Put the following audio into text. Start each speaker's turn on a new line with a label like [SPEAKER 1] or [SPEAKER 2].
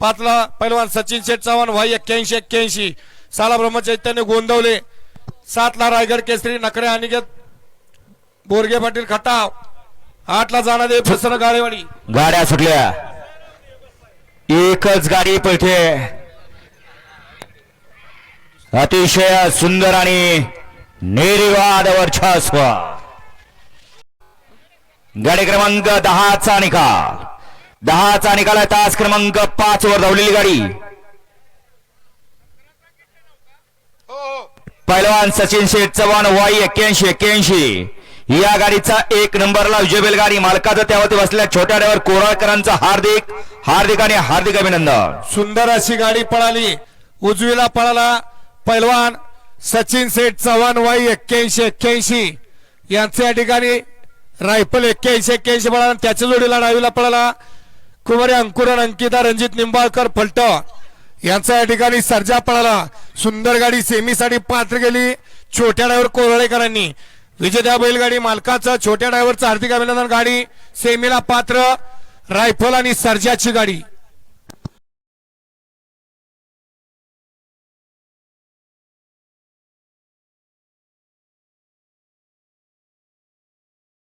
[SPEAKER 1] पाचला पैलवान सचिन शेठ चव्हाण वाई एक्क्याऐंशी एक्क्याऐंशी. साला ब्रह्मचैत्याने गोंदवले. सातला रायगड केसरी नकरे अनिकेत बोरगे पाटील खटाव. आठला जाणारे फसन गाळेवाडी
[SPEAKER 2] गाड्या सुटल्या. एकच गाडी पळते अतिशय सुंदर आणि निर्वाद वर्चस्व. गाडी क्रमांक दहाचा निकाल. दहाचा निकाला तास क्रमांक पाच वर धावलेली गाडी. पैलवान सचिन शेठ चव्हाण वाई एक्क्याऐंशी एक्क्याऐंशी. या गाडीचा एक नंबरला विजय गाडी. मालकाचं त्यावरती बसलेल्या छोट्या ड्रायव्हर कोराळकरांचा हार्दिक हार्दिक आणि हार्दिक अभिनंदन.
[SPEAKER 1] सुंदर अशी गाडी पळाली. उजवीला पळाला पैलवान सचिन सेठ चव्हाण वाई एक्क्याऐंशी एक्क्याऐंशी. यांचे या ठिकाणी रायफल एक्क्याऐंशी एक्क्याऐंशी पळाला. त्याच्या जोडीला डावीला पळाला. कुमारी अंकुरन अंकिता रणजित निंबाळकर फलट यांचा या ठिकाणी सर्जा पळाला. सुंदर गाडी सेमीसाठी पात्र गेली. छोट्या डायव्हर कोरळेकरांनी. विजेत्या बैलगाडी मालकाचं छोट्या ड्रायव्हरचं हार्दिक अभिनंदन. गाडी सेमीला पात्र. रायफल आणि सर्जाची गाडी.